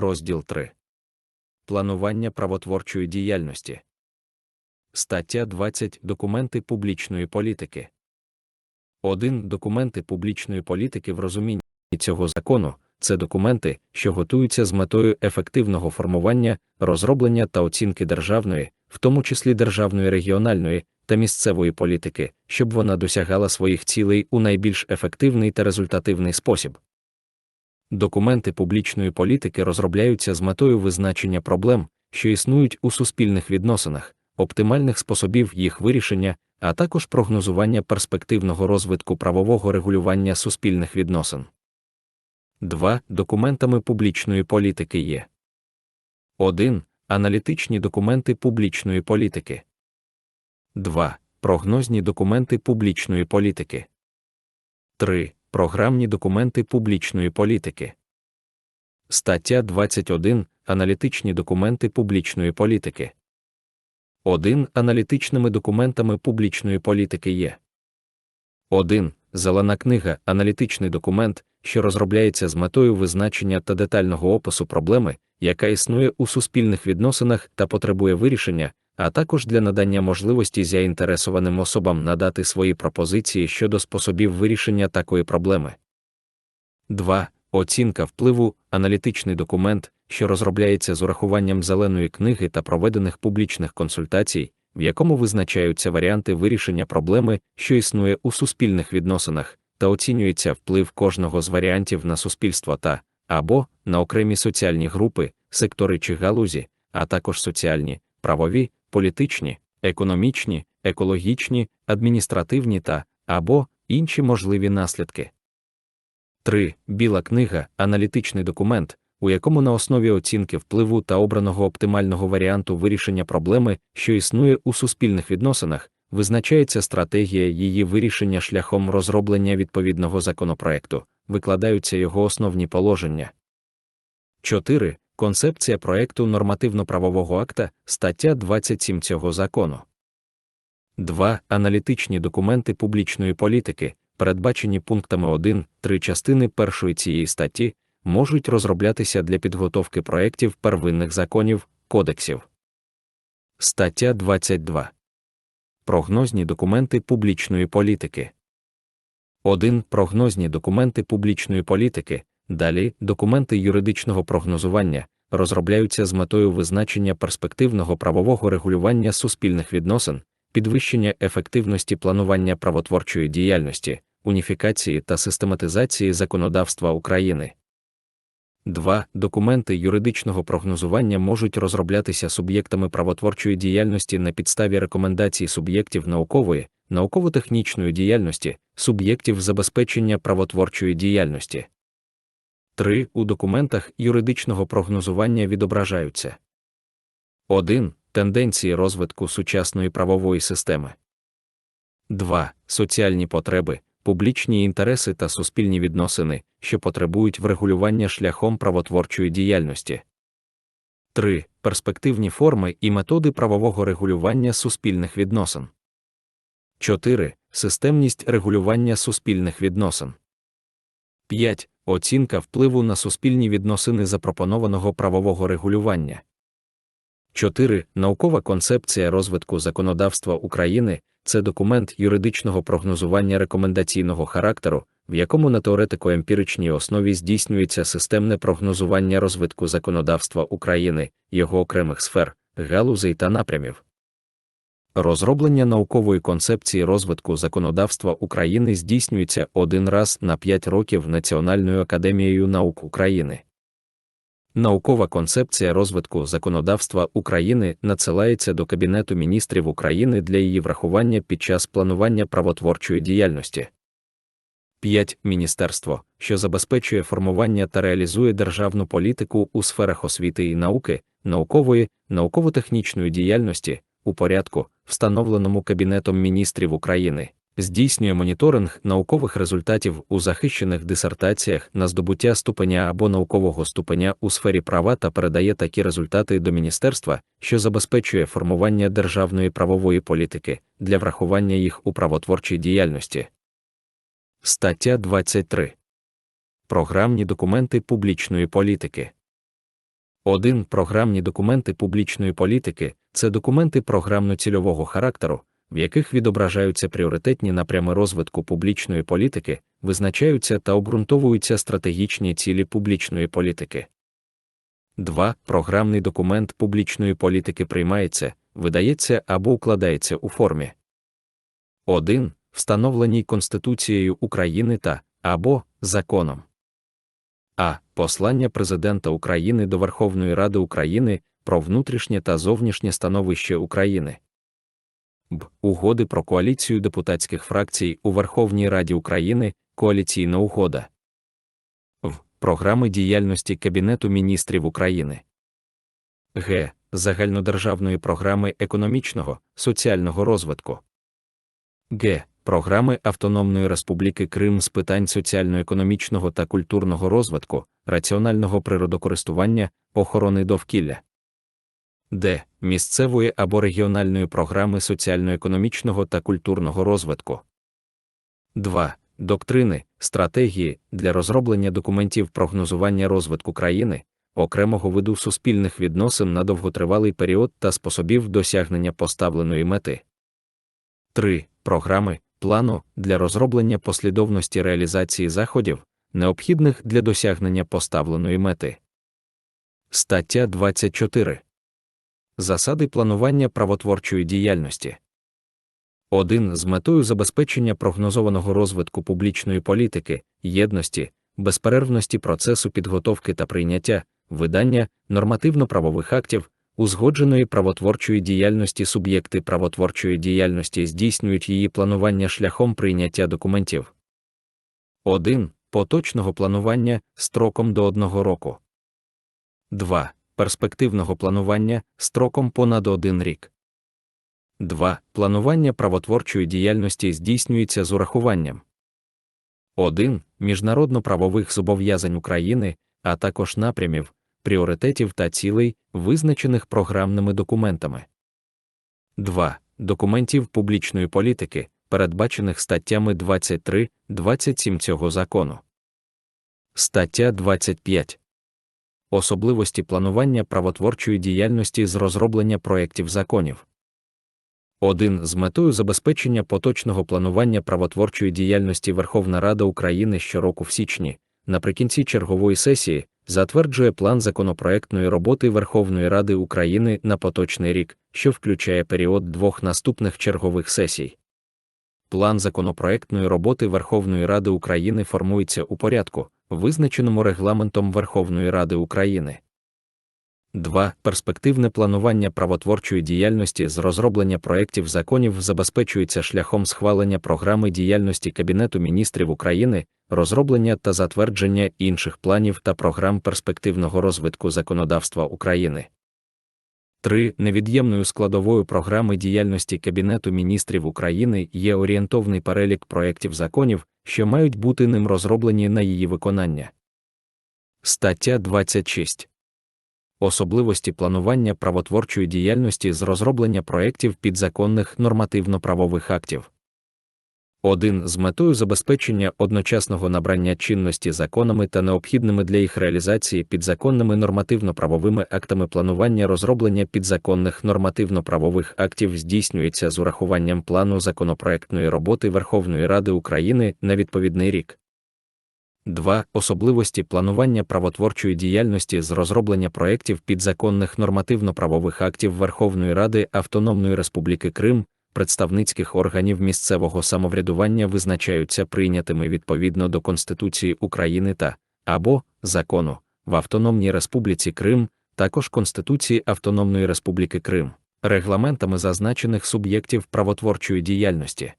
Розділ 3. Планування правотворчої діяльності. Стаття 20. Документи публічної політики. 1. Документи публічної політики в розумінні цього закону це документи, що готуються з метою ефективного формування, розроблення та оцінки державної, в тому числі державної регіональної та місцевої політики, щоб вона досягала своїх цілей у найбільш ефективний та результативний спосіб. Документи публічної політики розробляються з метою визначення проблем, що існують у суспільних відносинах, оптимальних способів їх вирішення, а також прогнозування перспективного розвитку правового регулювання суспільних відносин. 2. Документами публічної політики є 1. Аналітичні документи публічної політики. 2. Прогнозні документи публічної політики. 3. Програмні документи публічної політики. Стаття 21. Аналітичні документи публічної політики. 1. Аналітичними документами публічної політики є 1. Зелена книга аналітичний документ, що розробляється з метою визначення та детального опису проблеми, яка існує у суспільних відносинах та потребує вирішення, а також для надання можливості заінтересованим особам надати свої пропозиції щодо способів вирішення такої проблеми. 2. Оцінка впливу аналітичний документ, що розробляється з урахуванням зеленої книги та проведених публічних консультацій, в якому визначаються варіанти вирішення проблеми, що існує у суспільних відносинах, та оцінюється вплив кожного з варіантів на суспільство та або на окремі соціальні групи, сектори чи галузі, а також соціальні, правові, політичні, економічні, екологічні, адміністративні та або інші можливі наслідки. 3. Біла книга аналітичний документ, у якому на основі оцінки впливу та обраного оптимального варіанту вирішення проблеми, що існує у суспільних відносинах, визначається стратегія її вирішення шляхом розроблення відповідного законопроекту, викладаються його основні положення. 4. Концепція проекту нормативно-правового акта, стаття 27 цього закону. 2. Аналітичні документи публічної політики, передбачені пунктами 1, 3 частини першої цієї статті, можуть розроблятися для підготовки проєктів первинних законів, кодексів. Стаття 22. Прогнозні документи публічної політики. 1. Прогнозні документи публічної політики. Далі документи юридичного прогнозування розробляються з метою визначення перспективного правового регулювання суспільних відносин, підвищення ефективності планування правотворчої діяльності, уніфікації та систематизації законодавства України. 2. Документи юридичного прогнозування можуть розроблятися суб'єктами правотворчої діяльності на підставі рекомендацій суб'єктів наукової, науково-технічної діяльності, суб'єктів забезпечення правотворчої діяльності. 3. У документах юридичного прогнозування відображаються 1. Тенденції розвитку сучасної правової системи. 2. Соціальні потреби, публічні інтереси та суспільні відносини, що потребують врегулювання шляхом правотворчої діяльності. 3. Перспективні форми і методи правового регулювання суспільних відносин. 4. Системність регулювання суспільних відносин. 5. Оцінка впливу на суспільні відносини запропонованого правового регулювання. 4. Наукова концепція розвитку законодавства України це документ юридичного прогнозування рекомендаційного характеру, в якому на теоретико-емпіричній основі здійснюється системне прогнозування розвитку законодавства України, його окремих сфер, галузей та напрямів. Розроблення наукової концепції розвитку законодавства України здійснюється один раз на 5 років Національною академією наук України. Наукова концепція розвитку законодавства України надсилається до Кабінету міністрів України для її врахування під час планування правотворчої діяльності. 5. Міністерство, що забезпечує формування та реалізує державну політику у сферах освіти і науки, наукової, науково-технічної діяльності у порядку, встановленому Кабінетом міністрів України здійснює моніторинг наукових результатів у захищених дисертаціях на здобуття ступеня або наукового ступеня у сфері права та передає такі результати до міністерства, що забезпечує формування державної правової політики для врахування їх у правотворчій діяльності. Стаття 23. Програмні документи публічної політики. 1. Програмні документи публічної політики це документи програмно-цільового характеру, в яких відображаються пріоритетні напрями розвитку публічної політики, визначаються та обґрунтовуються стратегічні цілі публічної політики. 2. Програмний документ публічної політики приймається, видається або укладається у формі 1. Встановленій Конституцією України та або законом. А. Послання Президента України до Верховної Ради України про внутрішнє та зовнішнє становище України. Б. Угоди про коаліцію депутатських фракцій у Верховній Раді України, коаліційна угода. В. Програми діяльності Кабінету міністрів України. Г. Загальнодержавної програми економічного, соціального розвитку. Г. Програми Автономної Республіки Крим з питань соціально-економічного та культурного розвитку, раціонального природокористування, охорони довкілля. Д. Місцевої або регіональної програми соціально-економічного та культурного розвитку. 2. Доктрини, стратегії для розроблення документів прогнозування розвитку країни, окремого виду суспільних відносин на довготривалий період та способів досягнення поставленої мети. 3. Програми, плану для розроблення послідовності реалізації заходів, необхідних для досягнення поставленої мети. Стаття 24. Засади планування правотворчої діяльності. 1. З метою забезпечення прогнозованого розвитку публічної політики, єдності, безперервності процесу підготовки та прийняття, видання нормативно-правових актів, узгодженої правотворчої діяльності суб'єкти правотворчої діяльності здійснюють її планування шляхом прийняття документів. 1. Поточного планування строком до одного року. 2. Перспективного планування строком понад один рік. 2. Планування правотворчої діяльності здійснюється з урахуванням 1. Міжнародно-правових зобов'язань України, а також напрямів, пріоритетів та цілей, визначених програмними документами. 2. Документів публічної політики, передбачених статтями 23, 27 цього закону. Стаття 25. Особливості планування правотворчої діяльності з розроблення проєктів законів. 1. З метою забезпечення поточного планування правотворчої діяльності Верховна Рада України щороку в січні, наприкінці чергової сесії, затверджує план законопроектної роботи Верховної Ради України на поточний рік, що включає період двох наступних чергових сесій. План законопроектної роботи Верховної Ради України формується у порядку, визначеному регламентом Верховної Ради України. 2. Перспективне планування правотворчої діяльності з розроблення проєктів законів забезпечується шляхом схвалення програми діяльності Кабінету міністрів України, розроблення та затвердження інших планів та програм перспективного розвитку законодавства України. 3. Невід'ємною складовою програми діяльності Кабінету міністрів України є орієнтовний перелік проєктів законів, що мають бути ним розроблені на її виконання. Стаття 26 особливості планування правотворчої діяльності з розроблення проєктів підзаконних нормативно-правових актів. 1. З метою забезпечення одночасного набрання чинності законами та необхідними для їх реалізації підзаконними нормативно-правовими актами планування розроблення підзаконних нормативно-правових актів здійснюється з урахуванням плану законопроектної роботи Верховної Ради України на відповідний рік. 2. Особливості планування правотворчої діяльності з розроблення проєктів підзаконних нормативно-правових актів Верховної Ради Автономної Республіки Крим, представницьких органів місцевого самоврядування визначаються прийнятими відповідно до Конституції України та або закону в Автономній Республіці Крим, також Конституції Автономної Республіки Крим, регламентами зазначених суб'єктів правотворчої діяльності.